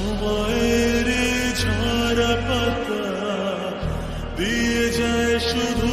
সময়ের ঝড় পাতা দিয়ে যায় শুধু